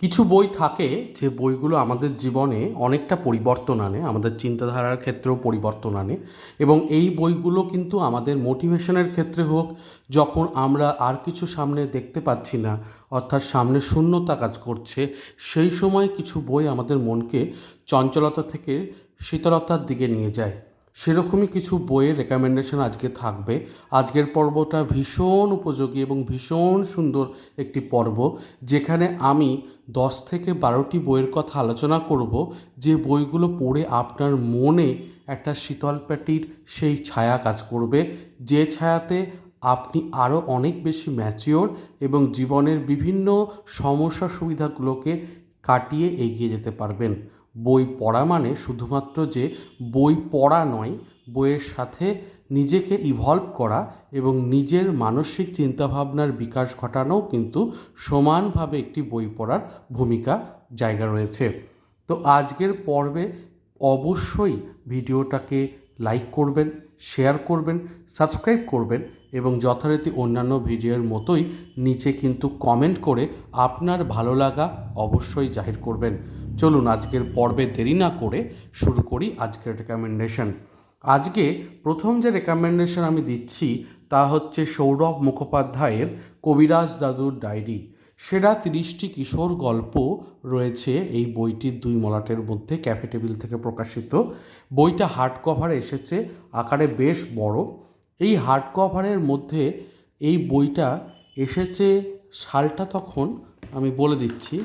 কিছু বই থাকে যে বইগুলো আমাদের জীবনে অনেকটা পরিবর্তন আনে, আমাদের চিন্তাধারার ক্ষেত্রেও পরিবর্তন আনে এবং এই বইগুলো কিন্তু আমাদের মোটিভেশনের ক্ষেত্রে হোক, যখন আমরা আর কিছু সামনে দেখতে পাচ্ছি না, অর্থাৎ সামনে শূন্যতা কাজ করছে, সেই সময় কিছু বই আমাদের মনকে চঞ্চলতা থেকে শীতলতার দিকে নিয়ে যায়। সেরকমই কিছু বইয়ের রেকমেন্ডেশন আজকে থাকবে। আজকের পর্বটা ভীষণ উপযোগী এবং ভীষণ সুন্দর একটি পর্ব, যেখানে আমি দশ থেকে বারোটি বইয়ের কথা আলোচনা করব। যে বইগুলো পড়ে আপনার মনে একটা শীতল প্যাটির সেই ছায়া কাজ করবে। যে ছায়াতে আপনি আরও অনেক বেশি ম্যাচিওর এবং জীবনের বিভিন্ন সমস্যা সুবিধাগুলোকে কাটিয়ে এগিয়ে যেতে পারবেন। বই পড়া মানে শুধুমাত্র যে বই পড়া নয়, বইয়ের সাথে নিজেকে ইভলভ করা এবং নিজের মানসিক চিন্তাভাবনার বিকাশ ঘটানোও কিন্তু সমানভাবে একটি বই পড়ার ভূমিকা, জায়গা রয়েছে। তো আজকের পর্বে অবশ্যই ভিডিওটাকে লাইক করবেন শেয়ার করবেন সাবস্ক্রাইব করবেন এবং যথারীতি অন্যান্য ভিডিওর মতোই নিচে কিন্তু কমেন্ট করে আপনার ভালো লাগা অবশ্যই জাহির করবেন। চলুন আজকের পর্বে দেরি না করে শুরু করি আজকের রেকমেন্ডেশন আজকে প্রথম যে রেকমেন্ডেশন আমি দিচ্ছি তা হচ্ছে সৌরভ মুখোপাধ্যায়ের কবিরাজ দাদুর ডায়েরি। সেরা তিরিশটি কিশোর গল্প রয়েছে এই বইটির দুই মলাটের মধ্যে ক্যাফে টেবিল থেকে প্রকাশিত। বইটা হার্ড কভারে এসেছে, আকারে বেশ বড়। এই হার্ড কভারের মধ্যে এই বইটা এসেছে সালটা তখন আমি বলে দিচ্ছি।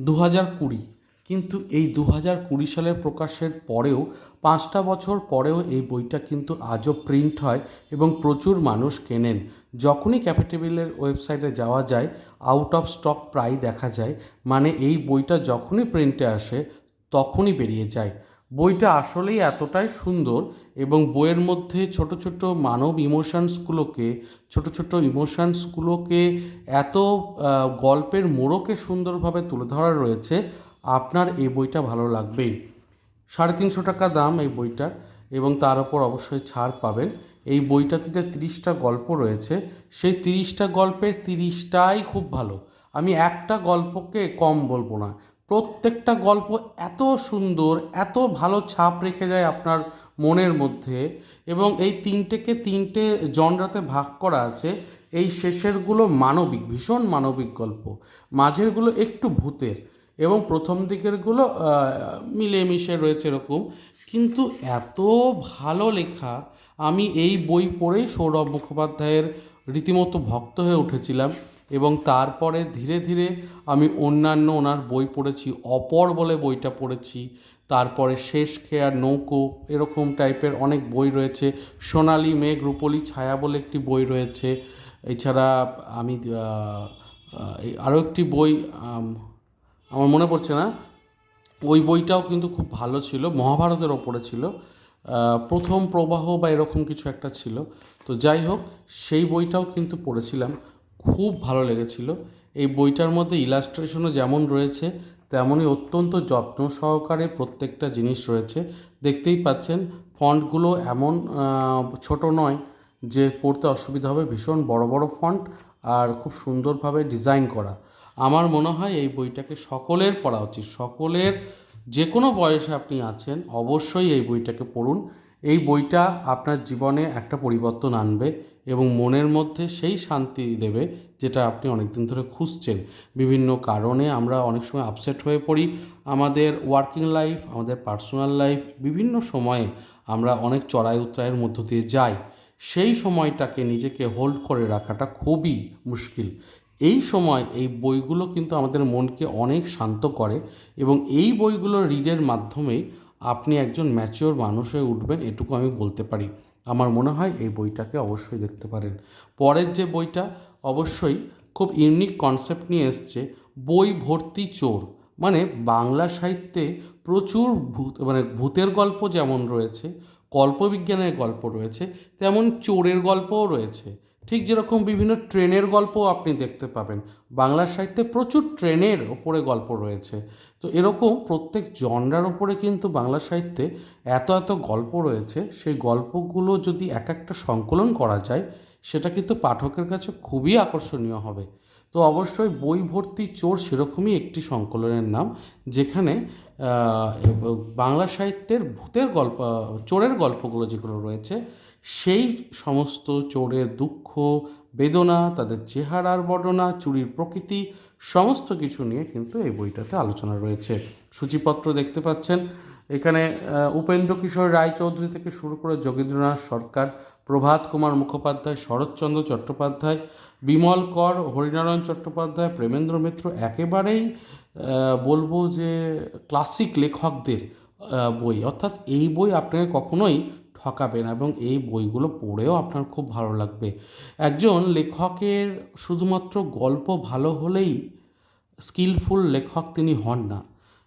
দু হাজার কুড়ি। কিন্তু এই দু হাজার কুড়ি সালের প্রকাশের পরেও পাঁচটা বছর পরেও এই বইটা কিন্তু আজও প্রিন্ট হয় এবং প্রচুর মানুষ কেনেন। যখনই ক্যাপিটেবিলের ওয়েবসাইটে যাওয়া যায় আউট অফ স্টক প্রায় দেখা যায়। মানে এই বইটা যখনই প্রিন্টে আসে, তখনই বেরিয়ে যায়। বইটা আসলেই এতটাই সুন্দর এবং বইয়ের মধ্যে ছোট ছোট মানব ইমোশনসগুলোকে ছোট ছোট ইমোশনসগুলোকে এত গল্পের মোড়কে সুন্দরভাবে তুলে ধরা রয়েছে, আপনার এই বইটা ভালো লাগবেই। সাড়ে তিনশো টাকা দাম এই বইটার এবং তার ওপর অবশ্যই ছাড় পাবেন। এই বইটাতে যে তিরিশটা গল্প রয়েছে, সেই তিরিশটা গল্পের তিরিশটাই খুব ভালো। আমি একটা গল্পকে কম বলব না। প্রত্যেকটা গল্প এত সুন্দর, এত ভালো ছাপ রেখে যায় আপনার মনের মধ্যে এবং এই তিনটেকে তিনটে জনরাতে ভাগ করা আছে, এই শেষেরগুলো মানবিক, ভীষণ মানবিক গল্প। মাঝেরগুলো একটু ভূতের এবং প্রথম দিকেরগুলো মিলেমিশে রয়েছে এরকম। কিন্তু এত ভালো লেখা, আমি এই বই পড়েই সৌরভ মুখোপাধ্যায়ের রীতিমতো ভক্ত হয়ে উঠেছিলাম। এবং তারপরে ধীরে ধীরে আমি অন্যান্য ওনার বই পড়েছি, অপর বলে বইটা পড়েছি, তারপরে শেষ খেয়ার, নৌকো, এরকম টাইপের অনেক বই রয়েছে। সোনালি মেঘ, রূপলি ছায়া বলে একটি বই রয়েছে। এছাড়া আমি আরও একটি বই আমার মনে পড়ছে না। ওই বইটাও কিন্তু খুব ভালো ছিল, মহাভারতের ওপরে ছিল। প্রথম প্রবাহ বা এরকম কিছু একটা ছিল। তো যাই হোক, সেই বইটাও কিন্তু পড়েছিলাম। খুব ভালো লেগেছিল। এই বইটার মধ্যে ইলাস্ট্রেশনও যেমন রয়েছে, তেমনই অত্যন্ত যত্ন সহকারে প্রত্যেকটা জিনিস রয়েছে। দেখতেই পাচ্ছেন, ফন্টগুলো এমন ছোট নয় যে পড়তে অসুবিধা হবে, ভীষণ বড় বড় ফন্ট আর খুব সুন্দরভাবে ডিজাইন করা। আমার মনে হয় এই বইটাকে সকলের পড়া উচিত। সকলের যে কোনো বয়সে আপনি আছেন, অবশ্যই এই বইটাকে পড়ুন। এই বইটা আপনার জীবনে একটা পরিবর্তন আনবে এবং মনের মধ্যে সেই শান্তি দেবে যেটা আপনি অনেক দিন ধরে খুঁজছেন। বিভিন্ন কারণে আমরা অনেক সময় আপসেট হয়ে পড়ি। আমাদের ওয়ার্কিং লাইফ আমাদের পার্সোনাল লাইফ বিভিন্ন সময়ে আমরা অনেক চড়াই উতরাইয়ের মধ্য দিয়ে যাই। সেই সময়টাকে নিজেকে হোল্ড করে রাখাটা খুবই মুশকিল। এই সময় এই বইগুলো কিন্তু আমাদের মনকে অনেক শান্ত করে এবং এই বইগুলো রিডের মাধ্যমেই আপনি একজন ম্যাচিওর মানুষ হয়ে উঠবেন, এটুকু আমি বলতে পারি। আমার মনে হয় এই বইটাকে অবশ্যই দেখতে পারেন। পরের যে বইটা, অবশ্যই খুব ইউনিক কনসেপ্ট নিয়ে এসছে, বই ভর্তি চোর। মানে বাংলা সাহিত্যে প্রচুর ভূত মানে ভূতের গল্প যেমন রয়েছে, কল্পবিজ্ঞানের গল্প রয়েছে, তেমন চোরের গল্পও রয়েছে। ঠিক যেরকম বিভিন্ন ট্রেনের গল্প আপনি দেখতে পাবেন। বাংলা সাহিত্যে প্রচুর ট্রেনের ওপরে গল্প রয়েছে। তো এরকম প্রত্যেক জনরার ওপরে কিন্তু বাংলা সাহিত্যে এত এত গল্প রয়েছে। সেই গল্পগুলো যদি এক একটা সংকলন করা যায়, সেটা কিন্তু পাঠকের কাছে খুবই আকর্ষণীয় হবে। তো অবশ্যই বই ভর্তি চোর সেরকমই একটি সংকলনের নাম, যেখানে বাংলা সাহিত্যের ভূতের গল্প, চোরের গল্পগুলো যেগুলো রয়েছে সেই সমস্ত চোরের দুঃখ, বেদনা, তাদের চেহারার বর্ণনা, চুরির প্রকৃতি, সমস্ত কিছু নিয়ে কিন্তু এই বইটাতে আলোচনা রয়েছে। সূচিপত্র দেখতে পাচ্ছেন। এখানে উপেন্দ্র কিশোর রায়চৌধুরী থেকে শুরু করে যোগেন্দ্রনাথ সরকার, প্রভাত কুমার মুখোপাধ্যায়, শরৎচন্দ্র চট্টোপাধ্যায়, বিমল কর, হরিনারায়ণ চট্টোপাধ্যায়, প্রেমেন্দ্র মিত্র একেবারেই বলব যে ক্লাসিক লেখকদের বই। অর্থাৎ এই বই আপনাকে কখনোই ঠকাবে না এবং এই বইগুলো পড়েও আপনার খুব ভালো লাগবে। একজন লেখকের শুধুমাত্র গল্প ভালো হলেই স্কিলফুল লেখক তিনি হন না।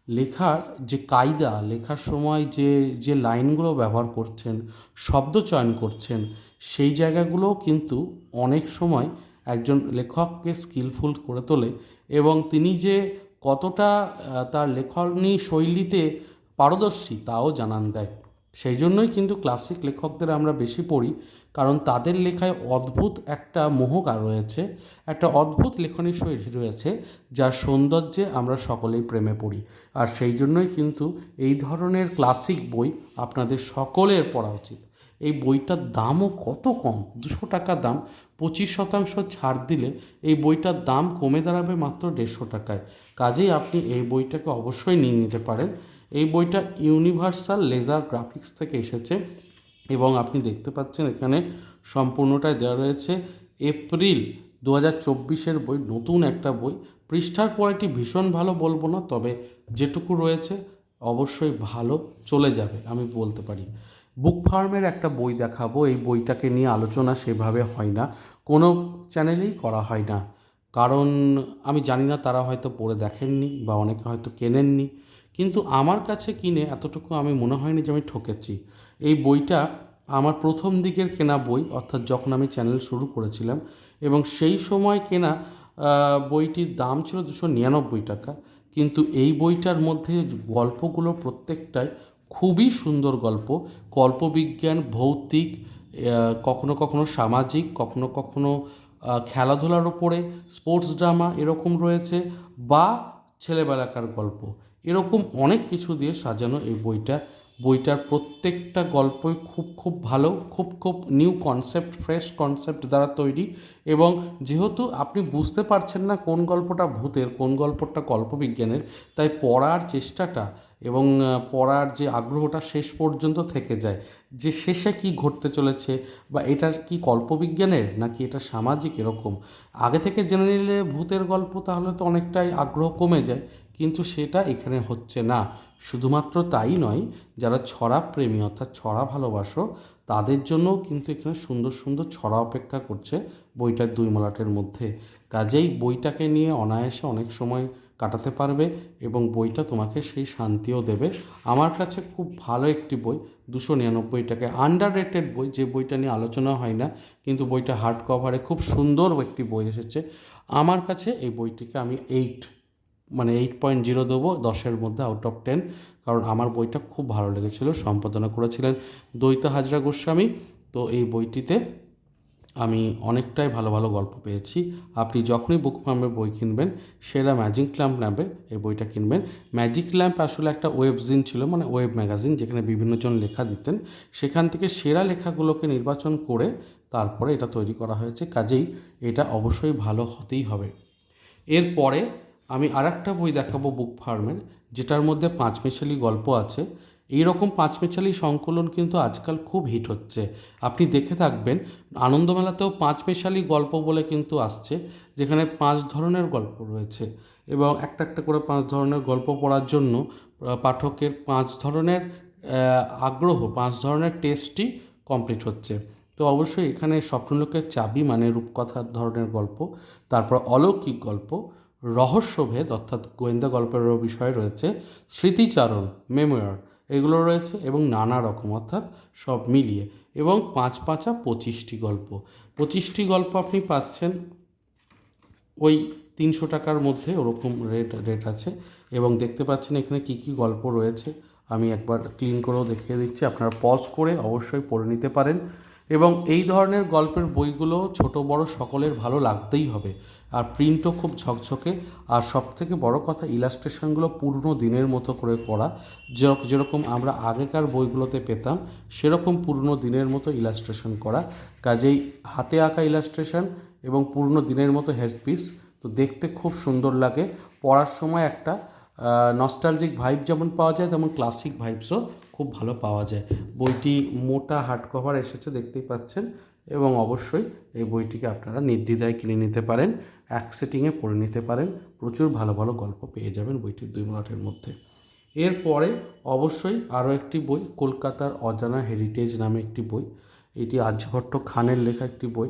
লেখার যে কায়দা, লেখার সময় যে যে লাইনগুলো ব্যবহার করছেন, শব্দ চয়ন করছেন, সেই জায়গাগুলোও কিন্তু অনেক সময় একজন লেখককে স্কিলফুল করে তোলে এবং তিনি যে কতটা তার লেখনী শৈলীতে পারদর্শী তাও জানান দেয়। সেই জন্যই কিন্তু ক্লাসিক লেখকদের আমরা বেশি পড়ি, কারণ তাদের লেখায় অদ্ভুত একটা মোহকা রয়েছে, একটা অদ্ভুত লেখনী শৈলী রয়েছে, যার সৌন্দর্যে আমরা সকলেই প্রেমে পড়ি। আর সেই জন্যই কিন্তু এই ধরনের ক্লাসিক বই আপনাদের সকলের পড়া উচিত। এই বইটার দামও কত কম? দুশো টাকা দাম, পঁচিশ শতাংশ ছাড় দিলে এই বইটার দাম কমে দাঁড়াবে মাত্র দেড়শো টাকায়। কাজেই আপনি এই বইটাকে অবশ্যই নিয়ে নিতে পারেন। এই বইটা ইউনিভার্সাল লেজার গ্রাফিক্স থেকে এসেছে এবং আপনি দেখতে পাচ্ছেন এখানে সম্পূর্ণটাই দেওয়া রয়েছে। এপ্রিল দু হাজার চব্বিশের বই, নতুন একটা বই। পৃষ্ঠার কোয়ালিটি ভীষণ ভালো বলব না, তবে যেটুকু রয়েছে অবশ্যই ভালো চলে যাবে, আমি বলতে পারি। বুক ফার্মের একটা বই দেখাবো, এই বইটাকে নিয়ে আলোচনা সেভাবে হয় না। কোনো চ্যানেলেই করা হয় না। কারণ আমি জানি না, তারা হয়তো পড়ে দেখেননি বা অনেকে হয়তো কেনেননি। কিন্তু আমার কাছে কিনে এতটুকু আমি মনে হয়নি যে আমি ঠকেছি। এই বইটা আমার প্রথম দিকের কেনা বই, অর্থাৎ যখন আমি চ্যানেল শুরু করেছিলাম, এবং সেই সময় কেনা বইটির দাম ছিল দুশো নিরানব্বই টাকা। কিন্তু এই বইটার মধ্যে গল্পগুলো প্রত্যেকটাই খুবই সুন্দর গল্প। কল্পবিজ্ঞান, ভৌতিক কখনো কখনো সামাজিক, কখনো কখনো খেলাধুলার ওপরে, স্পোর্টস ড্রামা এরকম রয়েছে, বা ছেলেবেলাকার গল্প। এরকম অনেক কিছু দিয়ে সাজানো এই বইটা। বইটার প্রত্যেকটা গল্পই খুব খুব ভালো, খুব খুব নিউ কনসেপ্ট ফ্রেশ কনসেপ্ট দ্বারা তৈরি এবং যেহেতু আপনি বুঝতে পারছেন না কোন গল্পটা ভূতের, কোন গল্পটা কল্পবিজ্ঞানের, তাই পড়ার চেষ্টাটা এবং পড়ার যে আগ্রহটা শেষ পর্যন্ত থেকে যায়। যে শেষে কি ঘটতে চলেছে বা এটার কি কল্পবিজ্ঞানের নাকি এটা সামাজিক এরকম? আগে থেকে জেনে নিলে ভূতের গল্প তাহলে তো অনেকটাই আগ্রহ কমে যায়। কিন্তু সেটা এখানে হচ্ছে না। শুধুমাত্র তাই নয়, যারা ছড়া প্রেমী অর্থাৎ ছড়া ভালোবাসো, তাদের জন্যও কিন্তু এখানে সুন্দর সুন্দর ছড়া অপেক্ষা করছে বইটার দুই মলাটের মধ্যে। কাজেই বইটাকে নিয়ে অনায়াসে অনেক সময় কাটাতে পারবে এবং বইটা তোমাকে সেই শান্তিও দেবে। আমার কাছে খুব ভালো একটি বই, দুশো নিরানব্বই টাকায় আন্ডার রেটেড বই, যে বইটা নিয়ে আলোচনা হয় না, কিন্তু বইটা হার্ড কভারে খুব সুন্দর একটি বই এসেছে। আমার কাছে এই বইটিকে আমি এইট মানে এইট পয়েন্ট জিরো দেবো, দশের মধ্যে আউট অফ টেন কারণ আমার বইটা খুব ভালো লেগেছিল, সম্পাদনা করেছিলেন দ্বৈত হাজরা গোস্বামী। তো এই বইটিতে আমি অনেকটাই ভালো ভালো গল্প পেয়েছি। আপনি যখনই বুক ফার্মের বই কিনবেন, সেরা ম্যাজিক ল্যাম্প ল্যাম্পে এই বইটা কিনবেন। ম্যাজিক ল্যাম্প আসলে একটা ওয়েবজিন ছিল মানে ওয়েব ম্যাগাজিন যেখানে বিভিন্নজন লেখা দিতেন। সেখান থেকে সেরা লেখাগুলোকে নির্বাচন করে তারপরে এটা তৈরি করা হয়েছে। কাজেই এটা অবশ্যই ভালো হতেই হবে। এরপরে আমি আর একটা বই দেখাবো বুক ফার্মের, যেটার মধ্যে পাঁচমেশালি গল্প আছে। এই রকম পাঁচমেশালি সংকলন কিন্তু আজকাল খুব হিট হচ্ছে। আপনি দেখে থাকবেন, আনন্দমেলাতেও পাঁচমেশালি গল্প বলে কিন্তু আসছে, যেখানে পাঁচ ধরনের গল্প রয়েছে। এবং একটা একটা করে পাঁচ ধরনের গল্প পড়ার জন্য পাঠকের পাঁচ ধরনের আগ্রহ, পাঁচ ধরনের টেস্টই কমপ্লিট হচ্ছে। তো অবশ্যই এখানে স্বপ্নলোকের চাবি মানে রূপকথার ধরনের গল্প, তারপর অলৌকিক গল্প রহস্যভেদ, অর্থাৎ গোয়েন্দা গল্পেরও বিষয় রয়েছে, স্মৃতিচারণ, মেমোয়ার, এগুলো রয়েছে এবং নানা রকম, অর্থাৎ সব মিলিয়ে এবং পাঁচ পাঁচা পঁচিশটি গল্প। পঁচিশটি গল্প আপনি পাচ্ছেন, ওই তিনশো টাকার মধ্যে ওরকম রেট রেট আছে এবং দেখতে পাচ্ছেন এখানে কি কি গল্প রয়েছে। আমি একবার ক্লিন করেও দেখিয়ে দিচ্ছি, আপনারা পজ করে অবশ্যই পড়ে নিতে পারেন। এবং এই ধরনের গল্পের বইগুলো ছোট, বড় সকলের ভালো লাগতেই হবে। আর প্রিন্টও খুব ঝকঝকে। আর সব থেকে বড় কথা, ইলাস্ট্রেশনগুলো পুরনো দিনের মতো করে করা। যেরকম আমরা আগেকার বইগুলোতে পেতাম, সেরকম পুরনো দিনের মতো ইলাস্ট্রেশন করা। কাজেই হাতে আঁকা ইলাস্ট্রেশন এবং পুরনো দিনের মতো হেডপিস, তো দেখতে খুব সুন্দর লাগে। পড়ার সময় একটা নস্টালজিক ভাইব যেমন পাওয়া যায়, তেমন ক্লাসিক ভাইবসও খুব ভালো পাওয়া যায়। বইটি মোটা হার্ড কভার এসেছে, দেখতেই পাচ্ছেন। এবং অবশ্যই এই বইটিকে আপনারা নির্দ্বিধায় কিনে নিতে পারেন, এক সেটিংয়ে পড়ে নিতে পারেন। প্রচুর ভালো ভালো গল্প পেয়ে যাবেন বইটির দুই মিনিটের মধ্যে। এরপরে অবশ্যই আরও একটি বই, কলকাতার অজানা হেরিটেজ নামে একটি বই। এটি আর্যভট্ট খানের লেখা একটি বই।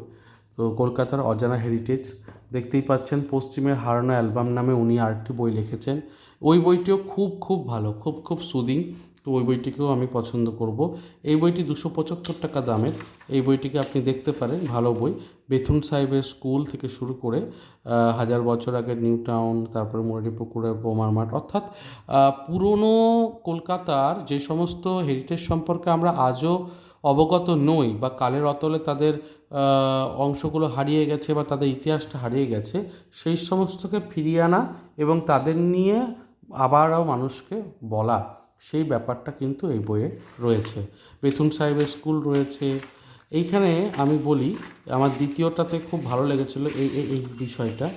তো কলকাতার অজানা হেরিটেজ দেখতেই পাচ্ছেন পশ্চিমের হারানো অ্যালবাম নামে উনি আরেকটি বই লিখেছেন। ওই বইটিও খুব খুব ভালো, খুব খুব সুদিং তো ওই বইটিকেও আমি পছন্দ করব। এই বইটি দুশো পঁচাত্তর টাকা দামের। এই বইটিকে আপনি দেখতে পারেন, ভালো বই। বেথুন সাহেবের স্কুল থেকে শুরু করে হাজার বছর আগের নিউ টাউন, তারপরে মুরারি পুকুরের বোমার মাঠ অর্থাৎ পুরনো কলকাতার যে সমস্ত হেরিটেজ সম্পর্কে আমরা আজও অবগত নই বা কালের অতলে তাদের অংশগুলো হারিয়ে গেছে বা তাদের ইতিহাসটা হারিয়ে গেছে, সেই সমস্তকে ফিরিয়ে আনা এবং তাদের নিয়ে আবারও মানুষকে বলা। সেই ব্যাপারটা কিন্তু এই বইয়ে রয়েছে। বেথুন সাহেবের স্কুল রয়েছে। এইখানে আমি বলি, আমার দ্বিতীয়টাতে খুব ভালো লেগেছিল এই এই বিষয়টা।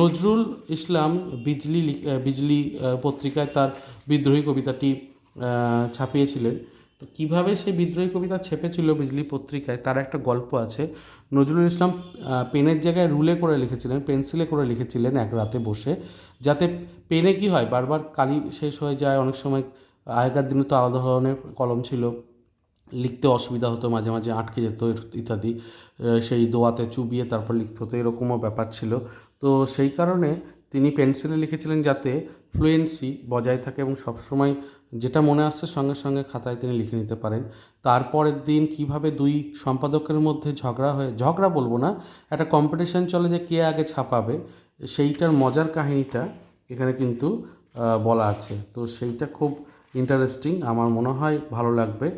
নজরুল ইসলাম বিজলি বিজলি পত্রিকায় তার বিদ্রোহী কবিতাটি ছাপিয়েছিলেন। তো কীভাবে সেই বিদ্রোহী কবিতা ছেপেছিল বিজলি পত্রিকায়, তার একটা গল্প আছে। নজরুল ইসলাম পেনের জায়গায় রুলে করে লিখেছিলেন, পেন্সিলে করে লিখেছিলেন এক রাতে বসে। যাতে পেনে কি হয়, বারবার কালি শেষ হয়ে যায়, অনেক সময় আগেকার দিনে তো আলাদা ধরনের কলম ছিল। লিখতে অসুবিধা হতো, মাঝে মাঝে আটকে যেত ইত্যাদি। সেই দোয়াতে চুবিয়ে তারপর লিখতে হতো, এরকমও ব্যাপার ছিল। তো সেই কারণে তিনি পেন্সিলে লিখেছিলেন যাতে ফ্লুয়েন্সি বজায় থাকে এবং সবসময় যেটা মনে আসছে সঙ্গে সঙ্গে খাতায় তিনি লিখে নিতে পারেন। তারপরের দিন কীভাবে দুই সম্পাদকের মধ্যে ঝগড়া হয়ে, ঝগড়া বলব না, একটা কম্পিটিশন চলে যে কে আগে ছাপাবে, সেইটার মজার কাহিনীটা এখানে কিন্তু বলা আছে। তো সেইটা খুব ইন্টারেস্টিং আমার মনে হয় ভালো লাগবে।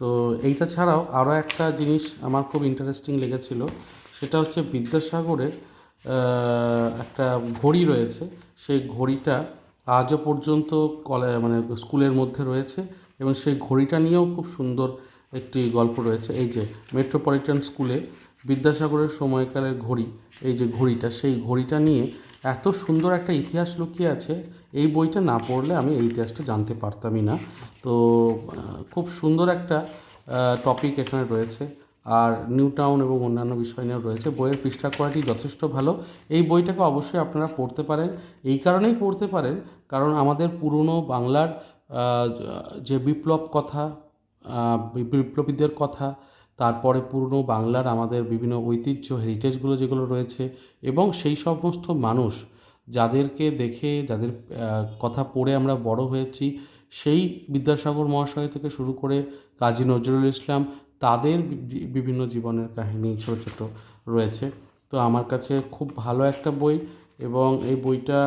তো এইটা ছাড়াও আরও একটা জিনিস আমার খুব ইন্টারেস্টিং লেগেছিল, সেটা হচ্ছে বিদ্যাসাগরের একটা ঘড়ি রয়েছে। সেই ঘড়িটা আজও পর্যন্ত কলে মানে স্কুলের মধ্যে রয়েছে এবং সেই ঘড়িটা নিয়েও খুব সুন্দর একটি গল্প রয়েছে। এই যে মেট্রোপলিটন স্কুলে বিদ্যাসাগরের সময়কালের ঘড়ি, এই যে ঘড়িটা, সেই ঘড়িটা নিয়ে এত সুন্দর একটা ইতিহাস লুকিয়ে আছে এই বইটা না পড়লে আমি এই ইতিহাসটা জানতে পারতামই না। তো খুব সুন্দর একটা টপিক এখানে রয়েছে। আর নিউ টাউন এবং অন্যান্য বিষয় নিয়েও রয়েছে। বইয়ের পৃষ্ঠা কোয়ালিটি যথেষ্ট ভালো। এই বইটাকে অবশ্যই আপনারা পড়তে পারেন। এই কারণেই পড়তে পারেন, কারণ আমাদের পুরনো বাংলার যে বিপ্লব কথা বিপ্লবীদের কথা, তারপরে পুরনো বাংলার আমাদের বিভিন্ন ঐতিহ্য হেরিটেজগুলো যেগুলো রয়েছে, এবং সেই সমস্ত মানুষ যাদেরকে দেখে, যাদের কথা পড়ে আমরা বড় হয়েছি, সেই বিদ্যাসাগর মহাশয় থেকে শুরু করে কাজী নজরুল ইসলাম, তাদের বিভিন্ন জীবনের কাহিনী ছোটো ছোটো রয়েছে। তো আমার কাছে খুব ভালো একটা বই এবং এই বইটা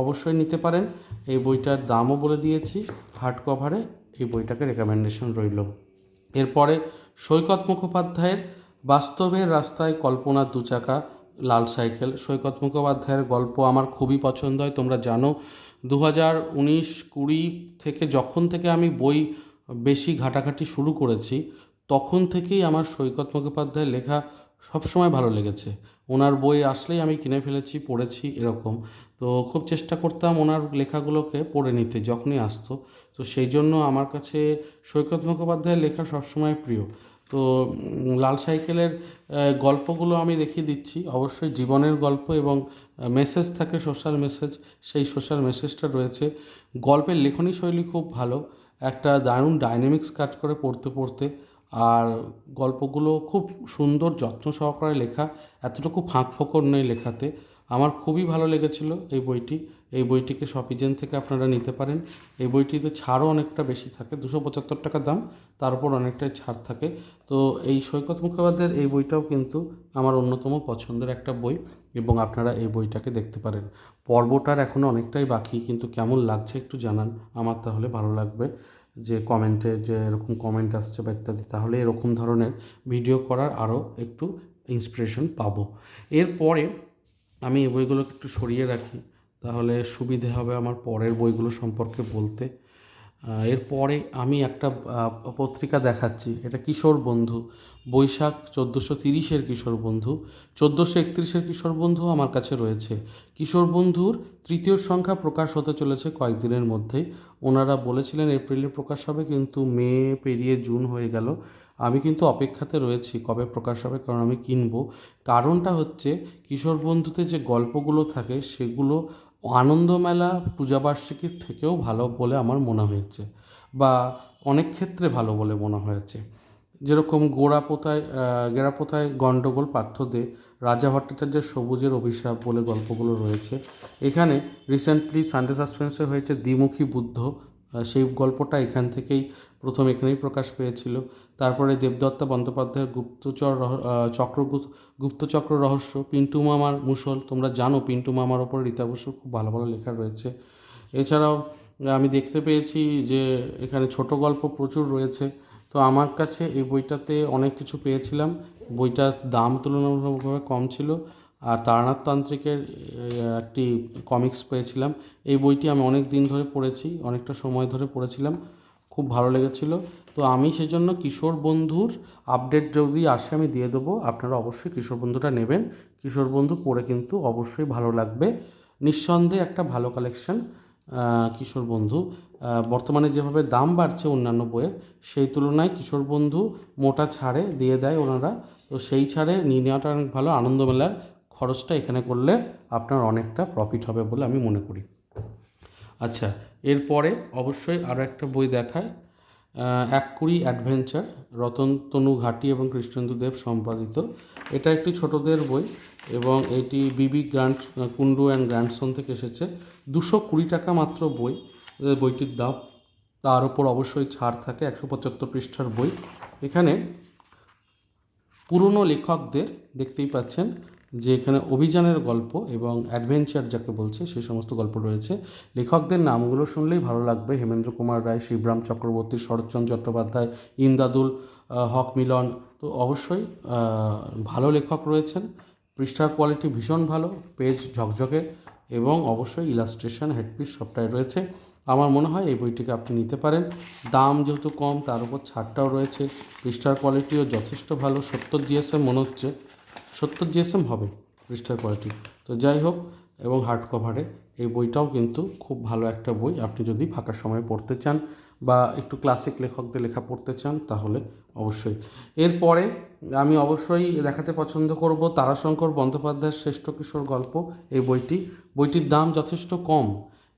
অবশ্যই নিতে পারেন। এই বইটার দামও বলে দিয়েছি হার্ড কভারে এই বইটাকে রেকমেন্ডেশন রইল। এরপরে সৈকত মুখোপাধ্যায়ের বাস্তবের রাস্তায় কল্পনার দু চাকা লাল সাইকেল। সৈকত মুখোপাধ্যায়ের গল্প আমার খুবই পছন্দ হয়, তোমরা জানো। দু হাজার উনিশ কুড়ি থেকে যখন থেকে আমি বই বেশি ঘাটাঘাটি শুরু করেছি, তখন থেকেই আমার সৈকত মুখোপাধ্যায়ের লেখা সবসময় ভালো লেগেছে। ওনার বই আসলেই আমি কিনে ফেলেছি, পড়েছি এরকম। তো খুব চেষ্টা করতাম ওনার লেখাগুলোকে পড়ে নিতে, যখনই আসতো। তো সেই জন্য আমার কাছে সৈকত মুখোপাধ্যায়ের লেখা সবসময় প্রিয়। তো লাল সাইকেলের গল্পগুলো আমি দেখিয়ে দিচ্ছি। অবশ্যই জীবনের গল্প এবং মেসেজ থাকে সোশ্যাল মেসেজ সেই সোশ্যাল মেসেজটা রয়েছে। গল্পের লেখনী শৈলী খুব ভালো। একটা দারুণ ডাইনামিক্স কাজ করে পড়তে পড়তে। আর গল্পগুলো খুব সুন্দর, যত্ন সহকারে লেখা। এতটুকু ফাঁক ফোকর নেই লেখাতে। আমার খুবই ভালো লেগেছিল এই বইটি। এই বইটিকে শপিজেন থেকে আপনারা নিতে পারেন। এই বইটিতে ছাড়ও অনেকটা বেশি থাকে, দুশো পঁচাত্তর টাকা দাম, তার উপর অনেকটাই ছাড় থাকে। তো এই সৈকত মুখোপাধ্যায়ের এই বইটাও কিন্তু আমার অন্যতম পছন্দের একটা বই এবং আপনারা এই বইটাকে দেখতে পারেন। পর্বটার এখনও অনেকটাই বাকি, কিন্তু কেমন লাগছে একটু জানান। আমার তাহলে ভালো লাগবে যে কমেন্টে যে এরকম কমেন্ট আসছে বা ইত্যাদি, তাহলে এরকম ধরনের ভিডিও করার আরও একটু ইন্সপিরেশন পাবো। এরপরে আমি এই বইগুলোকে একটু সরিয়ে রাখি, তাহলে সুবিধে হবে আমার পরের বইগুলো সম্পর্কে বলতে। এরপরে আমি একটা পত্রিকা দেখাচ্ছি, এটা কিশোর বন্ধু, বৈশাখ চোদ্দোশো তিরিশের কিশোর বন্ধু, চোদ্দোশো একত্রিশের কিশোর বন্ধু আমার কাছে রয়েছে। কিশোর বন্ধুর তৃতীয় সংখ্যা প্রকাশ হতে চলেছে কয়েকদিনের মধ্যেই। ওনারা বলেছিলেন এপ্রিলে প্রকাশ হবে, কিন্তু মে পেরিয়ে জুন হয়ে গেল। আমি কিন্তু অপেক্ষাতে রয়েছি কবে প্রকাশ হবে, কারণ আমি কিনবো। কারণটা হচ্ছে, কিশোর বন্ধুতে যে গল্পগুলো থাকে, সেগুলো আনন্দমেলা পূজাবার্ষিকীর থেকেও ভালো বলে আমার মনে হয়েছে, বা অনেক ক্ষেত্রে ভালো বলে মনে হয়েছে। যেরকম গোড়াপোতায় গেরাপোতায় গণ্ডগোল পার্থ দে, রাজা ভট্টাচার্যের সবুজের অভিশাপ বলে গল্পগুলো রয়েছে। এখানে রিসেন্টলি সানডে সাসপেন্সে হয়েছে দ্বিমুখী বুদ্ধ সেই গল্পটা এখান থেকেই প্রথম এখানেই প্রকাশ পেয়েছিল। তারপরে দেবদত্তা বন্দ্যোপাধ্যায়ের গুপ্তচর চক্র গুপ্তচক্র রহস্য, পিন্টু মামার মুসল, তোমরা জানো পিন্টু মামার ওপর রীতা বসুর খুব ভালো ভালো লেখা রয়েছে। এছাড়াও আমি দেখতে পেয়েছি যে এখানে ছোট গল্প প্রচুর রয়েছে। তো আমার কাছে এই বইটাতে অনেক কিছু পেয়েছিলাম। বইটার দাম তুলনামূলকভাবে কম ছিল। আর তারানাথ তান্ত্রিকের একটি কমিক্স পেয়েছিলাম। এই বইটি আমি অনেক দিন ধরে পড়েছি, অনেকটা সময় ধরে পড়েছিলাম, খুব ভালো লেগেছিল। তো আমি সেজন্য কিশোর বন্ধুর আপডেট যদি আসে আমি দিয়ে দেবো। আপনারা অবশ্যই কিশোর বন্ধুটা নেবেন। কিশোর বন্ধু পড়ে কিন্তু অবশ্যই ভালো লাগবে। নিঃসন্দেহে একটা ভালো কালেকশন কিশোর বন্ধু। বর্তমানে যেভাবে দাম বাড়ছে অন্যান্য বইয়ের, সেই তুলনায় কিশোর বন্ধু মোটা ছাড়ে দিয়ে দেয় ওনারা। তো সেই ছাড়ে নিয়ে নেওয়াটা অনেক ভালো। আনন্দমেলার খরচটা এখানে করলে আপনার অনেকটা প্রফিট হবে বলে আমি মনে করি। আচ্ছা এরপরে অবশ্যই আরও একটা বই দেখায় এক কুড়ি অ্যাডভেঞ্চার, রতন তনু ঘাটি এবং কৃষ্ণেন্দু দেব সম্পাদিত। এটা একটি ছোটদের বই এবং এটি বিবি গ্র্যান্ড কুন্ডু অ্যান্ড গ্র্যান্ডসন থেকে এসেছে। দুশো কুড়ি টাকা মাত্র বই বইটির দাম। তার উপর অবশ্যই ছাড় থাকে, একশো পঁচাত্তর পৃষ্ঠার বই। এখানে পুরনো লেখকদের দেখতেই পাচ্ছেন যে এখানে অভিযানের গল্প এবং অ্যাডভেঞ্চার যাকে বলছে সেই সমস্ত গল্প রয়েছে। লেখকদের নামগুলো শুনলেই ভালো লাগবে। হেমেন্দ্র কুমার রায়, শিবরাম চক্রবর্তী, শরৎচন্দ্র চট্টোপাধ্যায়, ইন্দাদুল হক মিলন। তো অবশ্যই ভালো লেখক রয়েছেন। পৃষ্ঠার কোয়ালিটি ভীষণ ভালো পেজ ঝকঝকে এবং অবশ্যই ইলাস্ট্রেশন হেডপিস সবটাই রয়েছে। আমার মনে হয় এই বইটিকে আপনি নিতে পারেন। দাম যেহেতু কম, তার উপর ছাড়টাও রয়েছে। পৃষ্ঠার কোয়ালিটিও যথেষ্ট ভালো। সত্তর জিএসএম মনে হচ্ছে। সত্তর জিএসএম হবে পৃষ্ঠার কোয়ালিটি তো যাই হোক, এবং হার্ড কভারে এই বইটাও কিন্তু খুব ভালো একটা বই। আপনি যদি ফাঁকা সময়ে পড়তে চান বা একটু ক্লাসিক লেখকদের লেখা পড়তে চান, তাহলে অবশ্যই। এরপরে আমি অবশ্যই দেখাতে পছন্দ করব তারাশঙ্কর বন্দ্যোপাধ্যায়ের শ্রেষ্ঠ কিশোর গল্প, এই বইটি। বইটির দাম যথেষ্ট কম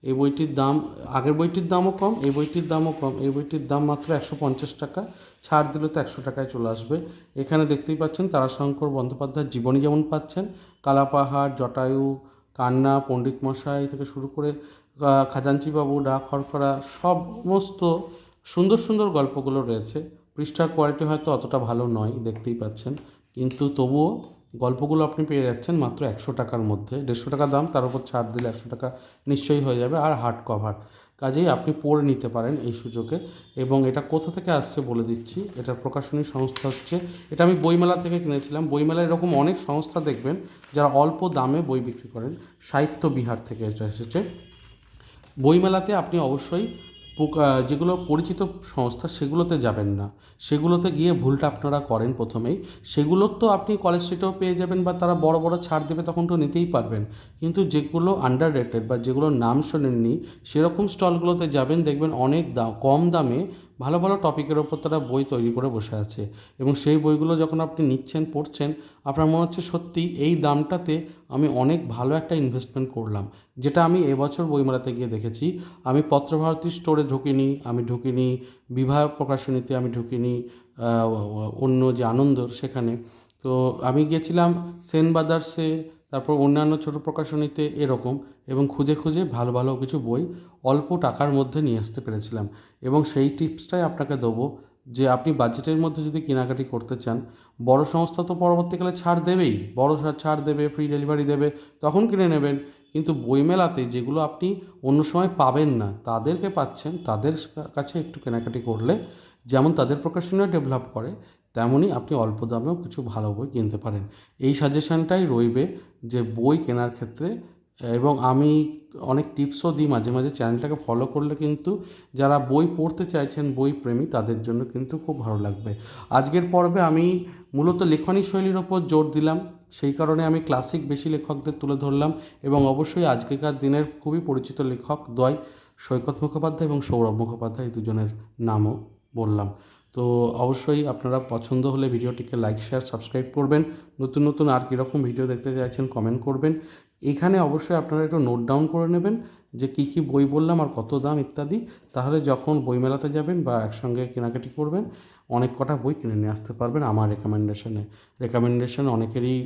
এই বইটির দাম আগের বইটির দামও কম এই বইটির দামও কম। এই বইটির দাম মাত্র একশো পঞ্চাশ টাকা। ছাড় দিলে তো একশো টাকায় চলে আসবে। এখানে দেখতেই পাচ্ছেন তারাশঙ্কর বন্দ্যোপাধ্যায়ের জীবনী যেমন পাচ্ছেন কালাপাহাড় জটায়ু কান্না পণ্ডিত মশাই থেকে শুরু করে আহ, খাজাঞ্চিবাবু ডাক খড়খড়া সমস্ত সুন্দর সুন্দর গল্পগুলো রয়েছে। পৃষ্ঠার কোয়ালিটি হয়তো অতটা ভালো নয় দেখতেই পাচ্ছেন। কিন্তু তবুও গল্পগুলো আপনি পেয়ে যাচ্ছেন মাত্র একশো টাকার মধ্যে। দেড়শো টাকা দাম, তার উপর ছাড় দিলে একশো টাকা নিশ্চয়ই হয়ে যাবে, আর হার্ড কভার কাজেই আপনি পড়ে নিতে পারেন এই সুযোগে। এবং এটা কোথা থেকে আসছে বলে দিচ্ছি এটার প্রকাশনী সংস্থা হচ্ছে, এটা আমি বইমেলা থেকে কিনেছিলাম। বইমেলায় এরকম অনেক সংস্থা দেখবেন যারা অল্প দামে বই বিক্রি করেন। সাহিত্য বিহার থেকে এটা এসেছে। বইমেলাতে আপনি অবশ্যই যেগুলো পরিচিত সংস্থা সেগুলোতে যাবেন না। সেগুলোতে গিয়ে ভুলটা আপনারা করেন প্রথমেই। সেগুলোর তো আপনি কলেজ স্ট্রিটেও পেয়ে যাবেন বা তারা বড় বড় ছাড় দেবে তখন তো নিতেই পারবেন। কিন্তু যেগুলো আন্ডার রেটেড বা যেগুলোর নাম শোনেননি, সেরকম স্টলগুলোতে যাবেন, দেখবেন অনেক দাম কম দামে ভালো ভালো টপিকের ওপর তারা বই তৈরি করে বসে আছে। এবং সেই বইগুলো যখন আপনি নিচ্ছেন, পড়ছেন, আপনার মনে হচ্ছে সত্যি এই দামটাতে আমি অনেক ভালো একটা ইনভেস্টমেন্ট করলাম। যেটা আমি এবছর বইমেলাতে গিয়ে দেখেছি। আমি পত্রভারতী স্টোরে ঢুকিনি, আমি ঢুকিনি, বিবাহ প্রকাশনীতে আমি ঢুকিনি অন্য যে আনন্দর সেখানে। তো আমি গিয়েছিলাম সেন ব্রাদার্সে তারপর অন্যান্য ছোট প্রকাশনীতে এরকম এবং খুঁজে খুঁজে ভালো ভালো কিছু বই অল্প টাকার মধ্যে নিয়ে আসতে পেরেছিলাম এবং সেই টিপসটাই আপনাকে দেবো যে আপনি বাজেটের মধ্যে যদি কেনাকাটি করতে চান, বড় সংস্থা তো পরবর্তীকালে ছাড় দেবেই, বড় ছাড়- দেবে ফ্রি ডেলিভারি দেবে, তখন কিনে নেবেন। কিন্তু বইমেলাতে যেগুলো আপনি অন্য সময় পাবেন না, তাদেরকে পাচ্ছেন, তাদের কাছে একটু কেনাকাটি করলে যেমন তাদের প্রকাশনীয় ডেভেলপ করে তেমনই আপনি অল্প দামেও কিছু ভালো বই কিনতে পারেন। এই সাজেশনটাই রইবে যে বই কেনার ক্ষেত্রে এবং আমি অনেক টিপসও দিই মাঝে মাঝে চ্যানেলটাকে ফলো করলে কিন্তু যারা বই পড়তে চাইছেন, বই প্রেমী, তাদের জন্য কিন্তু খুব ভালো লাগবে। আজকের পর্বে আমি মূলত লেখনী শৈলীর ওপর জোর দিলাম, সেই কারণে আমি ক্লাসিক বেশি লেখকদের তুলে ধরলাম এবং অবশ্যই আজকেকার দিনের খুবই পরিচিত লেখক দ্বয় সৈকত মুখোপাধ্যায় এবং সৌরভ মুখোপাধ্যায় এই দুজনের নামও বললাম। তো অবশ্যই আপনারা পছন্দ হলে ভিডিওটিকে লাইক শেয়ার সাবস্ক্রাইব করবেন। নতুন নতুন আর কীরকম ভিডিও দেখতে চাইছেন কমেন্ট করবেন। এখানে অবশ্যই আপনারা একটু নোট ডাউন করে নেবেন যে কী কী বই বললাম আর কত দাম ইত্যাদি। তাহলে যখন বইমেলাতে যাবেন বা একসঙ্গে কেনাকাটি করবেন, অনেক কটা বই কিনে নিয়ে আসতে পারবেন আমার রেকমেন্ডেশনে রেকমেন্ডেশন অনেকেরই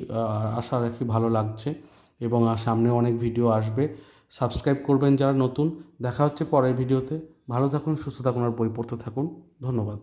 আশা রাখি ভালো লাগছে এবং সামনে অনেক ভিডিও আসবে। সাবস্ক্রাইব করবেন যারা নতুন। দেখা হচ্ছে পরের ভিডিওতে ভালো থাকুন, সুস্থ থাকুন আর বই পড়তে থাকুন। ধন্যবাদ।